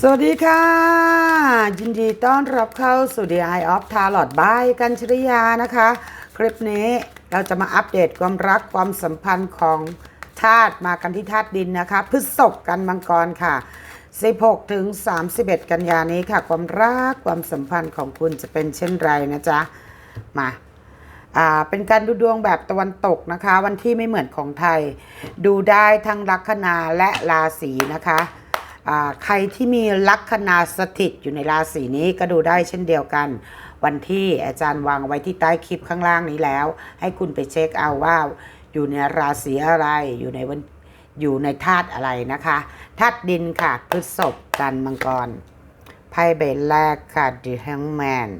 สวัสดีค่ะ ยินดีต้อนรับเข้าสู่ The Eye of Tarot by กัญชริยานะคะ คลิปนี้เราจะมาอัปเดตความรักความสัมพันธ์ของธาตุมากันที่ธาตุดินนะคะพฤษภกันมังกรค่ะ 16ถึง31 กันยานี้ค่ะ ความรักความสัมพันธ์ของคุณจะเป็นเช่นไรนะจ๊ะ มาอ่าเป็นการดูดวงแบบตะวันตกนะคะ วันที่ไม่เหมือนของไทย ดูได้ทั้งลัคนาและราศีนะคะ ใครที่มีลัคนาสถิตอยู่ในราศีนี้ก็ดูได้เช่นเดียวกัน วันที่อาจารย์วางไว้ที่ใต้คลิปข้างล่างนี้แล้ว ให้คุณไปเช็คเอาว่าอยู่ในราศีอะไรอยู่ในวันอยู่ในธาตุอะไรนะคะธาตุดินค่ะพฤษภกันมังกรไพ่ใบแรกค่ะ The Hangman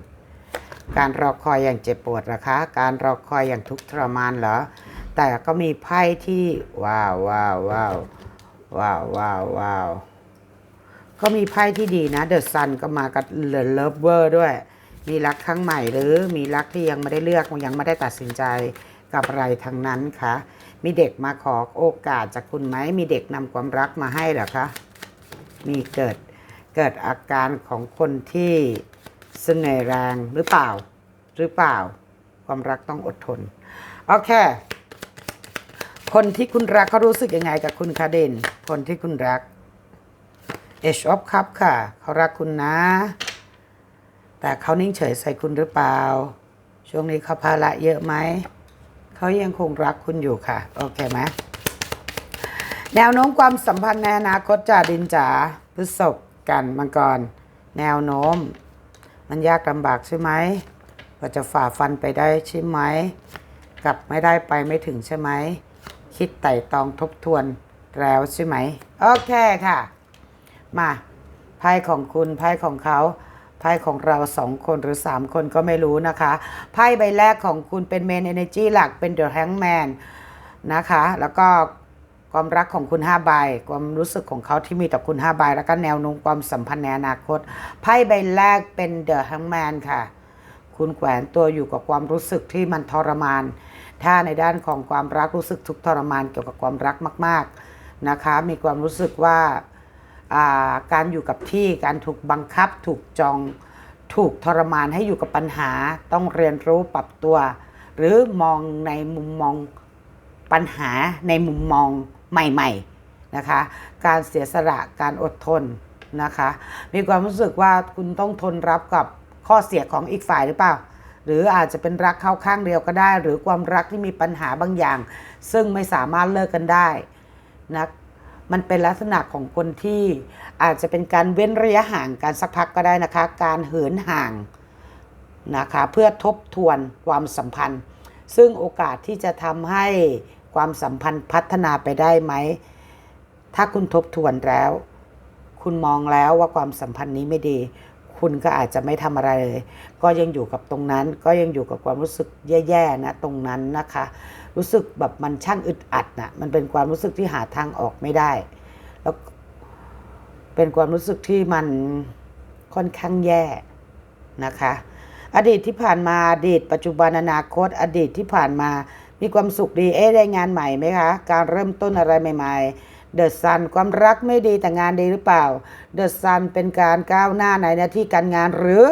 การรอคอยอย่างเจ็บปวดนะคะ การรอคอยอย่างทุกข์ทรมานเหรอ แต่ก็มีไพ่ที่ว้าวว้าวว้าวว้าวว้าวว้าว ก็มีไพ่ที่ดีนะเดอะซันก็มากับเลิฟเวอร์ด้วย มีรักครั้งใหม่หรือมีรักที่ยังไม่ได้เลือกยังไม่ได้ตัดสินใจกับอะไรทั้งนั้นคะมีเด็กมาขอโอกาสจากคุณไหม มีเด็กนำความรักมาให้เหรอคะ มีเกิดเกิดอาการของคนที่เสน่ห์แรงหรือเปล่า หรือเปล่า ความรักต้องอดทน โอเค คนที่คุณรักเขารู้สึกยังไงกับคุณคาเดนคนที่คุณรัก Age of Cup ค่ะ เขารักคุณนะ แต่เขานิ่งเฉยใส่คุณหรือเปล่า ช่วงนี้เขาภาระเยอะไหม เขายังคงรักคุณอยู่ค่ะ โอเคไหมแนวโน้มความสัมพันธ์ในอนาคตจ่าดินจ๋าพฤษภกันมังกร แนวโน้ม มันยากลำบากใช่ไหมก็จะฝ่าฟันไปได้ใช่ไหม กลับไม่ได้ไปไม่ถึงใช่ไหม คิดไต่ตองทบทวนแล้วใช่ไหม โอเคค่ะ มาไพ่ของคุณไพ่ของเขาไพ่ของเราสองคนหรือสามคนก็ไม่รู้นะคะไพ่ใบแรกของคุณเป็นเมนเอเนจีหลักเป็นเดอะแฮงแมนนะคะ แล้วก็ความรักของคุณ5ใบความรู้สึกของเขาที่มีต่อคุณ5ใบแล้วก็แนวโน้มความสัมพันธ์ในอนาคตไพ่ใบแรกเป็นเดอะแฮงแมนค่ะ คุณแขวนตัวอยู่กับความรู้สึกที่มันทรมาน ถ้าในด้านของความรักรู้สึกทุกทรมานเกี่ยวกับความรักมาก ๆนะคะ มีความรู้สึกว่า การอยู่กับที่การถูกบังคับ ถูกจอง ถูกทรมานให้อยู่กับปัญหา ต้องเรียนรู้ปรับตัว หรือมองในมุมมองปัญหาในมุมมองใหม่ๆนะคะ การเสียสละการอดทนนะคะ มีความรู้สึกว่าคุณต้องทนรับกับข้อเสียของอีกฝ่ายหรือเปล่า หรืออาจจะเป็นรักเข้าข้างเดียวก็ได้ หรือความรักที่มีปัญหาบางอย่าง ซึ่งไม่สามารถเลิกกันได้นะ มันเป็นลักษณะของคนที่อาจจะเป็นการเว้นระยะห่างการสักพักก็ได้นะคะ การเหินห่างนะคะเพื่อทบทวนความสัมพันธ์ ซึ่งโอกาสที่จะทำให้ความสัมพันธ์พัฒนาไปได้ไหม ถ้าคุณทบทวนแล้ว คุณมองแล้วว่าความสัมพันธ์นี้ไม่ดี คุณก็อาจจะไม่ทำอะไรเลย ก็ยังอยู่กับตรงนั้น ก็ยังอยู่กับความรู้สึกแย่ๆนะตรงนั้นนะคะ รู้สึกแบบมันช่างอึดอัดนะมันเป็นความรู้สึกที่หาทางออกไม่ได้ แล้วเป็นความรู้สึกที่มันค่อนข้างแย่นะคะ อดีตที่ผ่านมาอดีต ปัจจุบันอนาคต อดีตที่ผ่านมามีความสุขดีเอ๊ะได้งานใหม่ไหมคะ การเริ่มต้นอะไรใหม่ ๆ เดอะซันความรักไม่ดีแต่งานดีหรือเปล่า เดอะซันเป็นการก้าวหน้าในหน้าที่การงานหรือ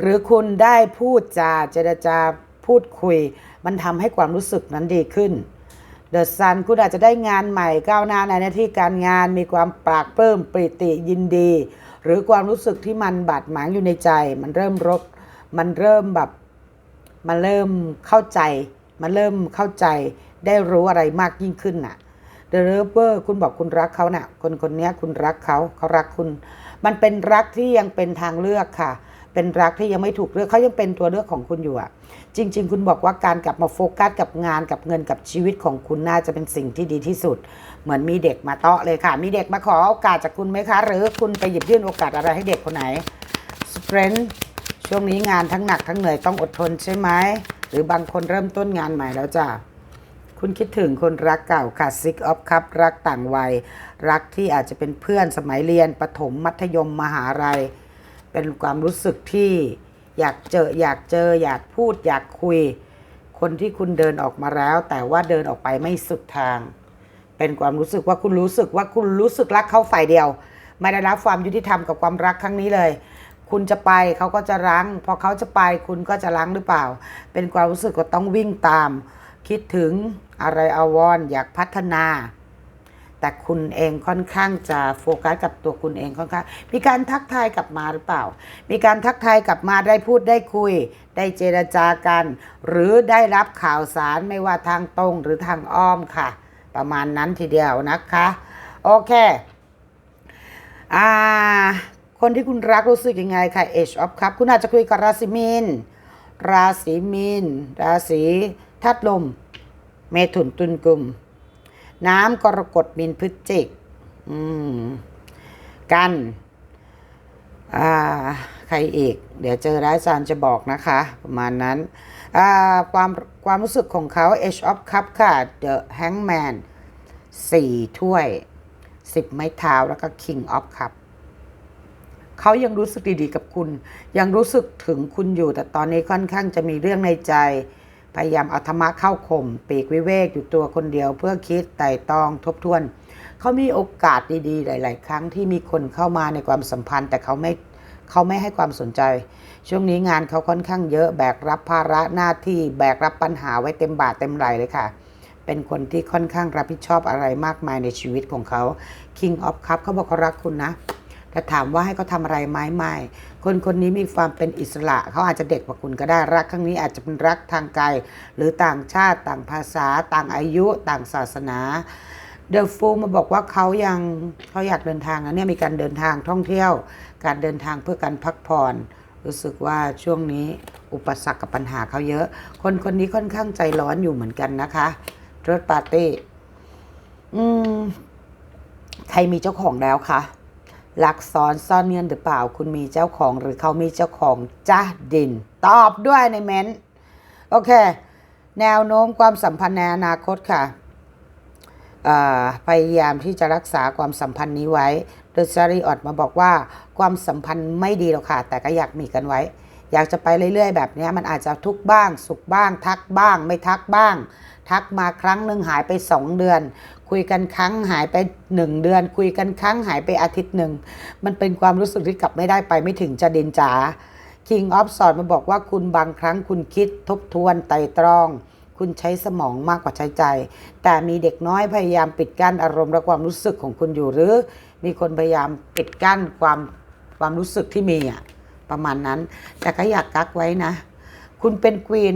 หรือคุณได้พูดจาเจรจาพูดคุย มันทำให้ความรู้สึกนั้นดีขึ้นเดอะซันคุณอาจจะได้งานใหม่ก้าวหน้าในหน้าที่การงานมีความปรากปลื้มปริติยินดี หรือความรู้สึกที่มันบาดหมางอยู่ในใจ มันเริ่มรบมันเริ่มแบบมันเริ่มเข้าใจ มันเริ่มเข้าใจได้รู้อะไรมากยิ่งขึ้นน่ะเดอะเรเวอร์คุณบอกคุณรักเขาน่ะคนคนนี้คุณรักเขาเขารักคุณ มันเป็นรักที่ยังเป็นทางเลือกค่ะ เป็นรักที่ยังไม่ถูกเลือกเขายังเป็นตัวเลือกของคุณอยู่อะจริง ๆ คุณบอกว่าการกลับมาโฟกัสกับงานกับเงินกับชีวิตของคุณน่าจะเป็นสิ่งที่ดีที่สุด เหมือนมีเด็กมาเตาะเลยค่ะ มีเด็กมาขอโอกาสจากคุณไหมคะ หรือคุณไปหยิบยื่นโอกาสอะไรให้เด็กคนไหน strength ช่วงนี้งานทั้งหนักทั้งเหนื่อยต้องอดทนใช่ไหมหรือบางคนเริ่มต้นงานใหม่แล้วจ้ะคุณคิดถึงคนรักเก่าค่ะ Six of Cup รักต่างวัย รักที่อาจจะเป็นเพื่อนสมัยเรียนประถมมัธยมมหาลัย เป็นความรู้สึกที่อยากเจออยากเจออยากพูดอยากคุย คนที่คุณเดินออกมาแล้ว แต่ว่าเดินออกไปไม่สุดทาง เป็นความรู้สึกว่าคุณรู้สึกว่าคุณรู้สึกรักเขาฝ่ายเดียว ไม่ได้รับความยุติธรรมกับความรักครั้งนี้เลย คุณจะไปเขาก็จะรั้งพอเขาจะไปคุณก็จะรั้งหรือเปล่า เป็นความรู้สึกก็ต้องวิ่งตาม คิดถึงอะไรอาวรณ์อยากพัฒนา แต่คุณเองค่อนข้างจะโฟกัสกับตัวคุณเองค่อนข้าง มีการทักทายกลับมาหรือเปล่า มีการทักทายกลับมาได้พูดได้คุย ได้เจรจากัน หรือได้รับข่าวสารไม่ว่าทางตรงหรือทางอ้อมค่ะ ประมาณนั้นทีเดียวนะคะ โอเคอ่าคนที่คุณรักรู้สึกยังไงค่ะ Age of Cup คุณอาจจะคุยกับราศีมีนราศีมีนราศีธาตุลม เมถุนตุลกุม น้ำกรกฎมีนพฤศจิกกันอ่าใครอีก เดี๋ยวเจอแล้วอาจารย์จะบอกนะคะ ประมาณนั้นความความรู้สึกของเขา Age of Cup ค่ะ The Hangman สี่ถ้วยสิบไม้เท้าแล้วก็ King of Cup เขายังรู้สึกดีๆกับคุณ ยังรู้สึกถึงคุณอยู่ แต่ตอนนี้ค่อนข้างจะมีเรื่องในใจ พยายามเอาธรรมะเข้าข่มปีกวิเวกอยู่ตัวคนเดียว เพื่อคิดไต่ตองทบทวน เขามีโอกาสดีๆ หลาย ๆ ครั้งที่มีคนเข้ามาในความสัมพันธ์ แต่เขาไม่เขาไม่ให้ความสนใจ ช่วงนี้งานเขาค่อนข้างเยอะแบกรับภาระหน้าที่แบกรับปัญหาไว้เต็มบาทเต็มไหลเลยค่ะ เป็นคนที่ค่อนข้างรับผิดชอบอะไรมากมายในชีวิตของเขา King of Cup เขาบอกเขารักคุณนะ แต่ถามว่าให้เขาทำอะไรไหมไม่คนคนนี้มีความเป็นอิสระ เขาอาจจะเด็กกว่าคุณก็ได้รักครั้งนี้อาจจะเป็นรักทางไกล หรือต่างชาติต่างภาษา ต่างอายุต่างศาสนาเดอะฟูมาบอกว่าเขายังเขาอยากเดินทางนะเนี่ยมีการเดินทางท่องเที่ยว การเดินทางเพื่อการพักผ่อน รู้สึกว่าช่วงนี้อุปสรรคกับปัญหาเขาเยอะ คนคนนี้ค่อนข้างใจร้อนอยู่เหมือนกันนะคะริร์ดปาร์ตี้อืมใครมีเจ้าของแล้วคะ ลักซ้อนซ่อนเงินหรือเปล่า คุณมีเจ้าของหรือเขามีเจ้าของจ้าดิน ตอบด้วยในเม้นต์โอเค แนวโน้มความสัมพันธ์ในอนาคตค่ะพยายามที่จะรักษาความสัมพันธ์นี้ไว้เดอะซารีออดมาบอกว่าความสัมพันธ์ไม่ดีหรอกค่ะ แต่ก็อยากมีกันไว้ อยากจะไปเรื่อย ๆ แบบนี้มันอาจจะทุกบ้าง สุขบ้าง ทักบ้าง ไม่ทักบ้าง ทักมาครั้งหนึ่งหายไปสองเดือน คุยกันครั้งหายไปหนึ่งเดือน คุยกันครั้งหายไปอาทิตย์หนึ่ง มันเป็นความรู้สึกที่กลับไม่ได้ไปไม่ถึงจะเดินจ๋า King of s w o r d มาบอกว่าคุณบางครั้งคุณคิดทบทวนไตร่ตรอง คุณใช้สมองมากกว่าใช้ใจ แต่มีเด็กน้อยพยายามปิดกั้นอารมณ์และความรู้สึกของคุณอยู่หรือ มีคนพยายามปิดกั้นความความรู้สึกที่มีอะประมาณนั้น แต่ก็อยากกักไว้นะ คุณเป็น Queen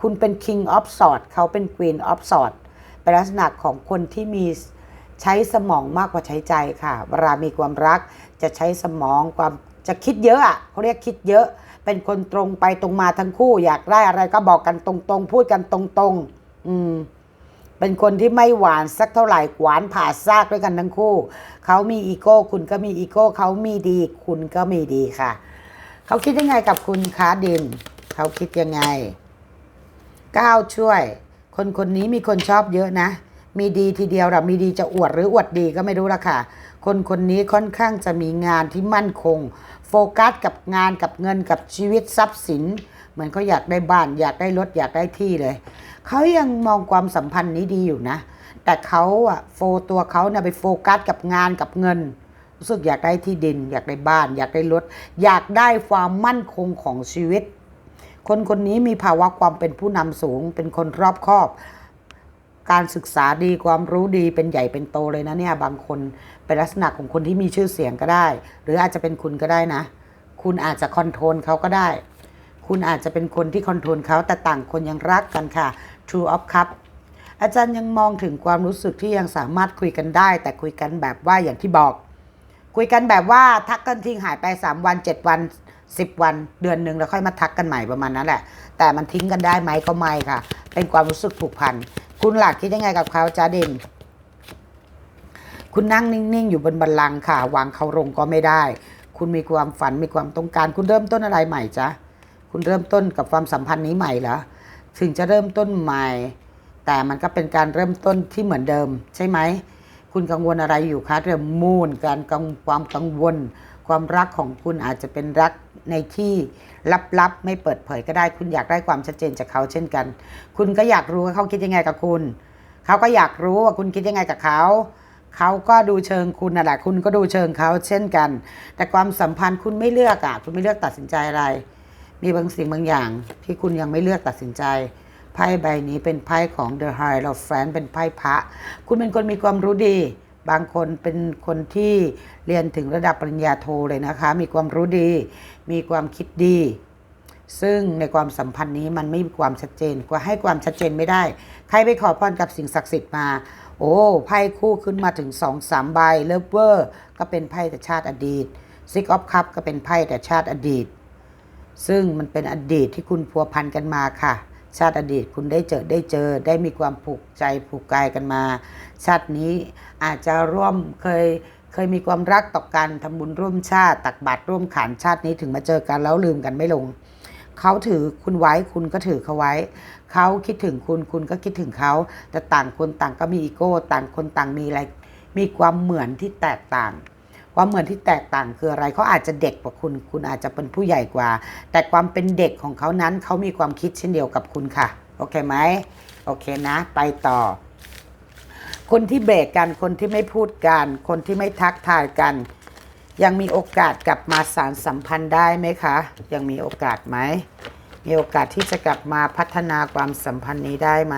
คุณเป็น King of s w o r d เขาเป็น Queen of s w o r d เป็นลักษณะของคนที่มีใช้สมองมากกว่าใช้ใจค่ะเวลามีความรักจะใช้สมองความจะคิดเยอะอะเขาเรียกคิดเยอะ เป็นคนตรงไปตรงมาทั้งคู่ อยากได้อะไรก็บอกกันตรงๆ พูดกันตรงๆ อืมเป็นคนที่ไม่หวานสักเท่าไหร่หวานผ่าซากด้วยกันทั้งคู่ เขามีอีโก้ คุณก็มีอีโก้ เขามีดี คุณก็มีดีค่ะ เขาคิดยังไงกับคุณคะดิน เขาคิดยังไงก้าวช่วย คนคนนี้มีคนชอบเยอะนะ มีดีทีเดียวหรอมีดีจะอวดหรืออวดดีก็ไม่รู้ละค่ะ คนคนนี้ค่อนข้างจะมีงานที่มั่นคง โฟกัสกับงานกับเงินกับชีวิตทรัพย์สิน เหมือนเขาอยากได้บ้านอยากได้รถอยากได้ที่เลย เขายังมองความสัมพันธ์นี้ดีอยู่นะ แต่เขาอะโฟตัวเขาเนี่ยไปโฟกัสกับงานกับเงินรู้สึกอยากได้ที่ดิน อยากได้บ้าน อยากได้รถ อยากได้ความมั่นคงของชีวิต คนคนนี้มีภาวะความเป็นผู้นำสูง เป็นคนรอบคอบ การศึกษาดีความรู้ดีเป็นใหญ่เป็นโตเลยนะเนี่ยบางคนเป็นลักษณะของคนที่มีชื่อเสียงก็ได้ หรืออาจจะเป็นคุณก็ได้นะ คุณอาจจะคอนโทรลเขาก็ได้ คุณอาจจะเป็นคนที่คอนโทรลเขาแต่ต่างคนยังรักกันค่ะ True of Cup อาจารย์ยังมองถึงความรู้สึกที่ยังสามารถคุยกันได้ แต่คุยกันแบบว่าอย่างที่บอก คุยกันแบบว่าทักกันทิ้งหายไป 3 วัน 7 วัน 10 วันเดือนหนึ่งแล้วค่อยมาทักกันใหม่ประมาณนั้นแหละ แต่มันทิ้งกันได้ไหมก็ไม่ค่ะ เป็นความรู้สึกผูกพัน คุณหลักคิดยังไงกับเขาจ้าเด่นคุณนั่งนิ่ง ๆ อยู่บนบัลลังค่ะ วางเขาลงก็ไม่ได้ คุณมีความฝันมีความต้องการ คุณเริ่มต้นอะไรใหม่จ๊ะคุณเริ่มต้นกับความสัมพันธ์นี้ใหม่เหรอถึงจะเริ่มต้นใหม่ แต่มันก็เป็นการเริ่มต้นที่เหมือนเดิม ใช่ไหม คุณกังวลอะไรอยู่คะเรื่องมูนการกังความกังวล ความรักของคุณอาจจะเป็นรักในที่ลับๆ ไม่เปิดเผยก็ได้ คุณอยากได้ความชัดเจนจากเขาเช่นกัน คุณก็อยากรู้ว่าเขาคิดยังไงกับคุณ เขาก็อยากรู้ว่าคุณคิดยังไงกับเขา เขาก็ดูเชิงคุณน่ะแหละ คุณก็ดูเชิงเขาเช่นกัน แต่ความสัมพันธ์คุณไม่เลือกอะ คุณไม่เลือกตัดสินใจอะไร มีบางสิ่งบางอย่างที่คุณยังไม่เลือกตัดสินใจไพ่ใบนี้เป็นไพ่ของ The High of f r i e n d เป็นไพ่พระ คุณเป็นคนมีความรู้ดี บางคนเป็นคนที่เรียนถึงระดับปริญญาโทเลยนะคะ มีความรู้ดี มีความคิดดี ซึ่งในความสัมพันธ์นี้มันไม่มีความชัดเจนกว่าให้ความชัดเจนไม่ได้ ใครไปขอพรกับสิ่งศักดิ์สิทธิ์มา โอ้ไพ่คู่ขึ้นมาถึง2องสามใบเลิฟเวอร์ก็เป็นไพ่แต่ชาติอดีตซิกออฟคัพก็เป็นไพ่แต่ชาติอดีต ซึ่งมันเป็นอดีตที่คุณพัวพันกันมาค่ะ ชาติอดีตคุณได้เจอได้เจอ ได้มีความผูกใจผูกกายกันมา ชาตินี้อาจจะร่วมเคยเคยมีความรักต่อกันทำบุญร่วมชาติ ตักบาตรร่วมขันชาตินี้ถึงมาเจอกันแล้วลืมกันไม่ลงเขาถือคุณไว้คุณก็ถือเขาไว้ เขาคิดถึงคุณคุณก็คิดถึงเขา แต่ต่างคนต่างก็มีอีโก้ ต่างคนต่างมีอะไร มีความเหมือนที่แตกต่าง ความเหมือนที่แตกต่างคืออะไรเขาอาจจะเด็กกว่าคุณ คุณอาจจะเป็นผู้ใหญ่กว่า แต่ความเป็นเด็กของเขานั้นเขามีความคิดเช่นเดียวกับคุณค่ะ โอเคไหมโอเคนะ ไปต่อ คนที่เบรกกันคนที่ไม่พูดกัน คนที่ไม่ทักทายกัน ยังมีโอกาสกลับมาสารสัมพันธ์ได้ไหมคะ ยังมีโอกาสไหมมีโอกาสที่จะกลับมาพัฒนาความสัมพันธ์นี้ได้ไหม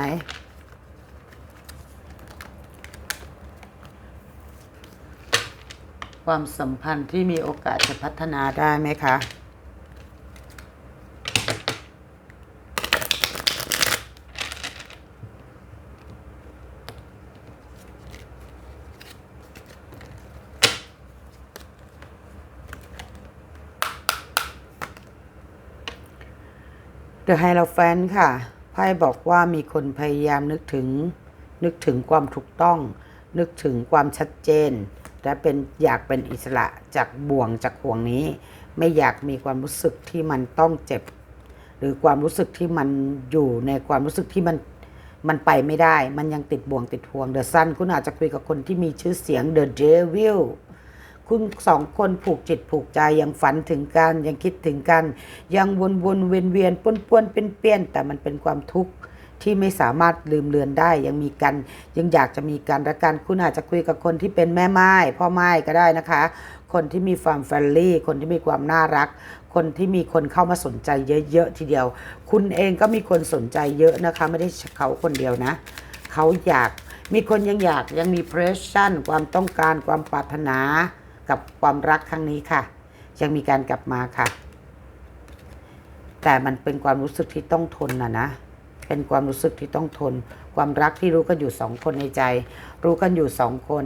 ความสัมพันธ์ที่มีโอกาสจะพัฒนาได้ไหมคะเดอะไฮโลแฟนค่ะ ไพ่บอกว่ามีคนพยายามนึกถึง นึกถึงความถูกต้อง นึกถึงความชัดเจน และเป็นอยากเป็นอิสระจากบ่วงจากห่วงนี้ ไม่อยากมีความรู้สึกที่มันต้องเจ็บ หรือความรู้สึกที่มันอยู่ในความรู้สึกที่มันมันไปไม่ได้ มันยังติดบ่วงติดห่วงเดอะซันคุณอาจจะคุยกับคนที่มีชื่อเสียงเดอะเดวิลคุณสองคนผูกจิตผูกใจยังฝันถึงกัน ยังคิดถึงกัน ยังวนวนเวียนเวียนป้วนป้วนเป็นเปี้ยนแต่มันเป็นความทุกข์ ที่ไม่สามารถลืมเลือนได้ ยังมีกันยังอยากจะมีกันและกันคุณอาจจะคุยกับคนที่เป็นแม่ไม้พ่อไม้ก็ได้นะคะ คนที่มีความแฟรลี่ คนที่มีความน่ารัก คนที่มีคนเข้ามาสนใจเยอะๆทีเดียว คุณเองก็มีคนสนใจเยอะนะคะ ไม่ได้เขาคนเดียวนะ เขาอยากมีคนยังอยากยังมีเพรสชั่นความต้องการความปรารถนากับความรักครั้งนี้ค่ะ ยังมีการกลับมาค่ะ แต่มันเป็นความรู้สึกที่ต้องทนนะนะ เป็นความรู้สึกที่ต้องทน ความรักที่รู้กันอยู่สองคนในใจ รู้กันอยู่สองคน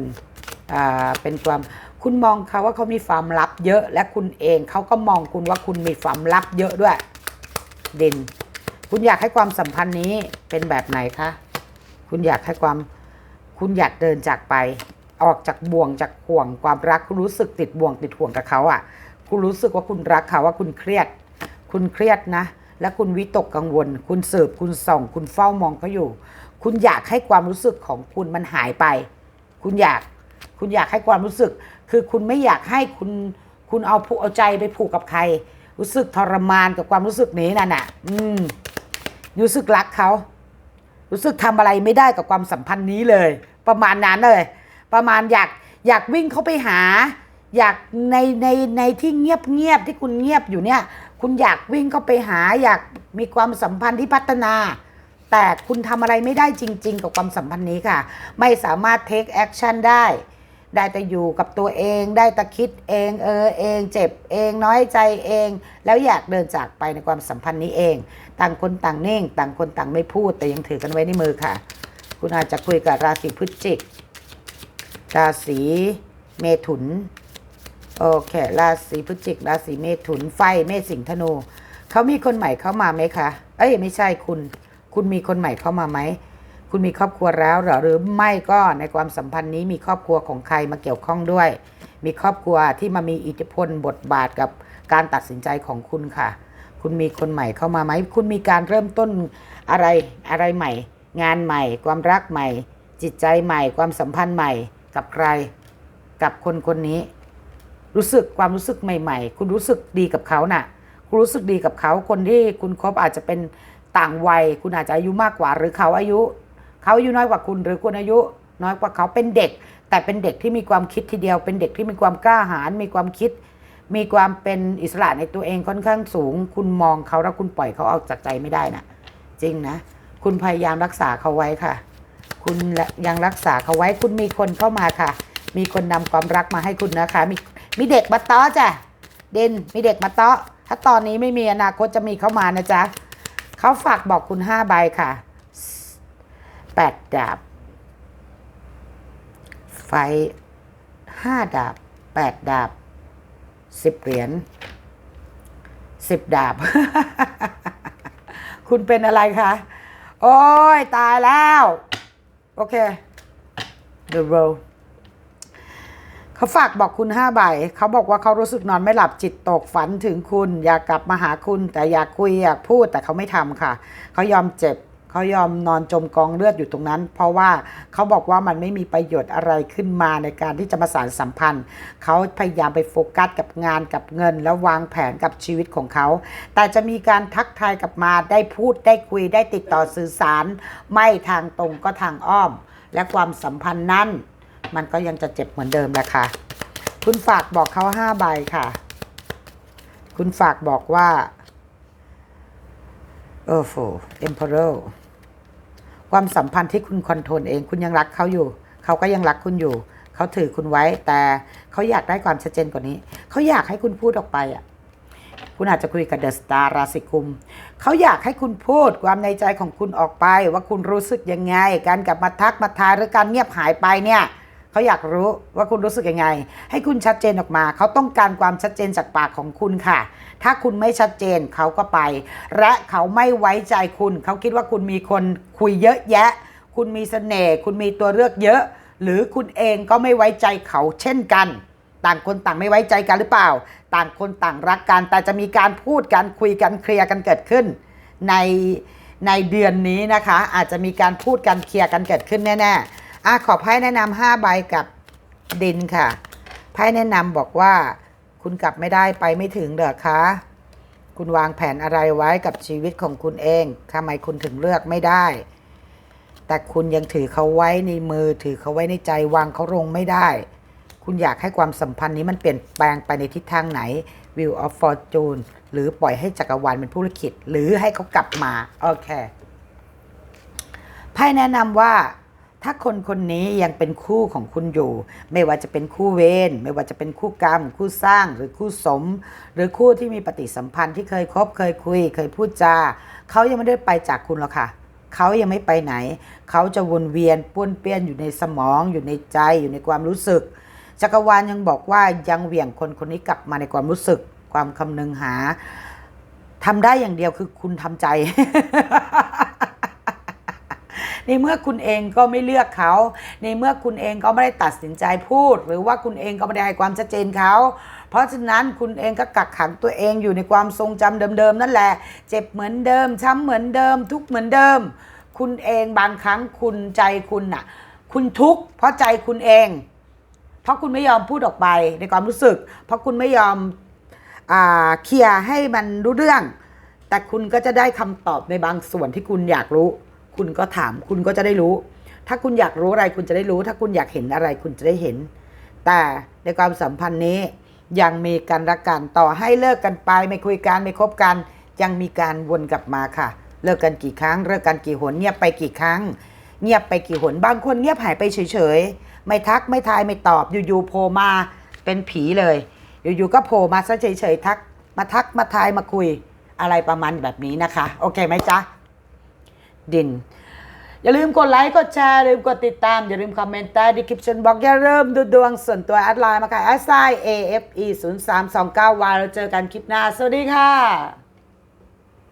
อ่าเป็นความคุณมองเขาว่าเขามีความลับเยอะ และคุณเองเขาก็มองคุณว่าคุณมีความลับเยอะด้วย เด่น คุณอยากให้ความสัมพันธ์นี้เป็นแบบไหนคะ คุณอยากให้ความ คุณอยากเดินจากไป ออกจากบ่วงจากห่วงความรัก คุณรู้สึกติดบ่วงติดห่วงกับเขาอะ คุณรู้สึกว่าคุณรักเขาว่าคุณเครียด คุณเครียดนะ และคุณวิตกกังวล คุณเสืบคุณส่อง คุณเฝ้ามองเขาอยู่ คุณอยากให้ความรู้สึกของคุณมันหายไป คุณอยาก คุณอยากให้ความรู้สึก คือคุณไม่อยากให้คุณคุณเอาผูเอาใจไปผูกกับใคร รู้สึกทรมานกับความรู้สึกนี้นั่นน่ะ อืม รู้สึกรักเขา รู้สึกทำอะไรไม่ได้กับความสัมพันธ์นี้เลย ประมาณนั้นเลย ประมาณอยากอยากวิ่งเข้าไปหา อยากในในในที่เงียบเงียบที่คุณเงียบอยู่เนี่ย คุณอยากวิ่งเข้าไปหาอยากมีความสัมพันธ์ที่พัฒนา แต่คุณทำอะไรไม่ได้จริง ๆ กับความสัมพันธ์นี้ค่ะ ไม่สามารถ take action ได้ ได้แต่อยู่กับตัวเองได้แต่คิดเองเออเอง เจ็บเองน้อยใจเอง แล้วอยากเดินจากไปในความสัมพันธ์นี้เอง ต่างคนต่างเน่ง ต่างคนต่างไม่พูดแต่ยังถือกันไว้ในมือค่ะ คุณอาจจะคุยกับราศีพฤศจิก ราศีเมถุน โอเค ราศีพฤศจิก ราศีเมถุน ไฟ เมษสิงธนู เขามีคนใหม่เข้ามาไหมคะ เอ้ย ไม่ใช่คุณ คุณมีคนใหม่เข้ามาไหม คุณมีครอบครัวแล้วหรอ หรือไม่ก็ในความสัมพันธ์นี้มีครอบครัวของใครมาเกี่ยวข้องด้วย มีครอบครัวที่มามีอิทธิพลบทบาทกับการตัดสินใจของคุณค่ะ คุณมีคนใหม่เข้ามาไหม คุณมีการเริ่มต้นอะไร อะไรใหม่ งานใหม่ ความรักใหม่ จิตใจใหม่ ความสัมพันธ์ใหม่ กับใคร กับคนคนนี้ รู้สึกความรู้สึกใหม่ ๆ คุณรู้สึกดีกับเขาน่ะ คุณรู้สึกดีกับเขาคนที่คุณคบอาจจะเป็นต่างวัย คุณอาจจะอายุมากกว่า หรือเขาอายุ เขาอายุน้อยกว่าคุณ หรือคุณอายุ น้อยกว่าเขาเป็นเด็ก แต่เป็นเด็กที่มีความคิดทีเดียว เป็นเด็กที่มีความกล้าหาญมีความคิด มีความเป็นอิสระในตัวเองค่อนข้างสูง คุณมองเขาแล้วคุณปล่อยเขาออกจากใจไม่ได้นะจริงนะ คุณพยายามรักษาเขาไว้ค่ะ คุณยังรักษาเขาไว้คุณมีคนเข้ามาค่ะ มีคนนำความรักมาให้คุณนะคะมี มีเด็กมาต้อจ้ะเดนมีเด็กมาตาะถ้าตอนนี้ไม่มีอนาคตจะมีเข้ามานะจ๊ะเขาฝากบอกคุณห้าใบค่ะแปดดาบ ไฟห้าดาบแปดดาบสิบเหรียญสิบดาบ คุณเป็นอะไรคะ โอ้ย ตายแล้ว โอเค The roll เขาฝากบอกคุณห้าใบเขาบอกว่าเขารู้สึกนอนไม่หลับจิตตกฝันถึงคุณ อยากกลับมาหาคุณ แต่อยากคุยอยากพูดแต่เขาไม่ทำค่ะ เขายอมเจ็บเขายอมนอนจมกองเลือดอยู่ตรงนั้น เพราะว่าเขาบอกว่ามันไม่มีประโยชน์อะไรขึ้นมาในการที่จะมาสานสัมพันธ์ เขาพยายามไปโฟกัสกับงานกับเงิน แล้ววางแผนกับชีวิตของเขา แต่จะมีการทักทายกลับมาได้พูดได้คุยได้ติดต่อสื่อสาร ไม่ทางตรงก็ทางอ้อม และความสัมพันธ์นั้น มันก็ยังจะเจ็บเหมือนเดิมแหละค่ะ คุณฝากบอกเขาห้าใบค่ะ คุณฝากบอกว่าเออโฟเอ็มพอร์ความสัมพันธ์ที่คุณคอนโทรลเอง คุณยังรักเขาอยู่ เขาก็ยังรักคุณอยู่ เขาถือคุณไว้ แต่เขาอยากได้ความชัดเจนกว่านี้ เขาอยากให้คุณพูดออกไปอะ คุณอาจจะคุยกับเดอะสตาร์ราศีกุม เขาอยากให้คุณพูดความในใจของคุณออกไป ว่าคุณรู้สึกยังไง การกลับมาทักมาทายหรือการเงียบหายไปเนี่ย เขาอยากรู้ว่าคุณรู้สึกยังไง ให้คุณชัดเจนออกมา เขาต้องการความชัดเจนจากปากของคุณค่ะ ถ้าคุณไม่ชัดเจนเขาก็ไป และเขาไม่ไว้ใจคุณ เขาคิดว่าคุณมีคนคุยเยอะแยะ คุณมีเสน่ห์คุณมีตัวเลือกเยอะ หรือคุณเองก็ไม่ไว้ใจเขาเช่นกัน ต่างคนต่างไม่ไว้ใจกันหรือเปล่า ต่างคนต่างรักกันแต่จะมีการพูดกันคุยกันเคลียร์กันเกิดขึ้น ในในเดือนนี้นะคะ อาจจะมีการพูดกันเคลียร์กันเกิดขึ้นแน่ๆ อะขอไพ่แนะนำห้าใบกับดินค่ะ ไพ่แนะนำบอกว่า คุณกลับไม่ได้ไปไม่ถึงเหรอคะ คุณวางแผนอะไรไว้กับชีวิตของคุณเองทำไมคุณถึงเลือกไม่ได้ แต่คุณยังถือเขาไว้ในมือ ถือเขาไว้ในใจวางเขาลงไม่ได้ คุณอยากให้ความสัมพันธ์นี้มันเปลี่ยนแปลงไปในทิศทางไหน View of Fortune หรือปล่อยให้จักรวาลเป็นผู้ลิขิตหรือให้เขากลับมา โอเคไพ่แนะนำว่า ถ้าคนคนนี้ยังเป็นคู่ของคุณอยู่ ไม่ว่าจะเป็นคู่เวรไม่ว่าจะเป็นคู่กรรม คู่สร้างหรือคู่สม หรือคู่ที่มีปฏิสัมพันธ์ที่เคยคบเคยคุย เคยพูดจาเขายังไม่ได้ไปจากคุณหรอกค่ะเขายังไม่ไปไหน เขาจะวนเวียนป้วนเปี้ยนอยู่ในสมอง อยู่ในใจอยู่ในความรู้สึก จักรวาลยังบอกว่ายังเหวี่ยงคนคนนี้กลับมาในความรู้สึก ความคำนึงหาทำได้อย่างเดียวคือคุณทำใจ ในเมื่อคุณเองก็ไม่เลือกเขา ในเมื่อคุณเองก็ไม่ได้ตัดสินใจพูด หรือว่าคุณเองก็ไม่ได้ให้ความชัดเจนเขาเพราะฉะนั้นคุณเองก็กักขังตัวเองอยู่ในความทรงจำเดิมๆนั่นแหละ เจ็บเหมือนเดิม ช้ำเหมือนเดิม ทุกเหมือนเดิม คุณเองบางครั้งคุณใจคุณน่ะ คุณทุกข์เพราะใจคุณเอง เพราะคุณไม่ยอมพูดออกไปในความรู้สึก เพราะคุณไม่ยอมอเคลียร์ให้มันรู้เรื่อง แต่คุณก็จะได้คำตอบในบางส่วนที่คุณอยากรู้ คุณก็ถาม คุณก็จะได้รู้ ถ้าคุณอยากรู้อะไรคุณจะได้รู้ ถ้าคุณอยากเห็นอะไรคุณจะได้เห็น แต่ในความสัมพันธ์นี้ยังมีการรักกันต่อให้เลิกกันไปไม่คุยกันไม่คบกัน ยังมีการวนกลับมาค่ะ เลิกกันกี่ครั้งเลิกกันกี่หนเงียบไปกี่ครั้ง เงียบไปกี่หนบางคนเงียบหายไปเฉยๆไม่ทักไม่ทายไม่ตอบอยู่ๆโผล่มาเป็นผีเลย อยู่ๆก็โผล่มาซะเฉยๆทัก มาทักมาทายมาคุยอะไรประมาณแบบนี้นะคะ โอเคไหมจ๊ะ ดิน อย่าลืมกดไลค์ กดแชร์ อย่าลืมกดติดตาม อย่าลืมคอมเมนต์ใต้ดีคริปชันบอกอย่าเริ่มดูดวงส่วนตัวแอดไลน์มาค่ะแอดไซน์ a f e 0 3 2 9วาเราเจอกันคลิปหน้า สวัสดีค่ะ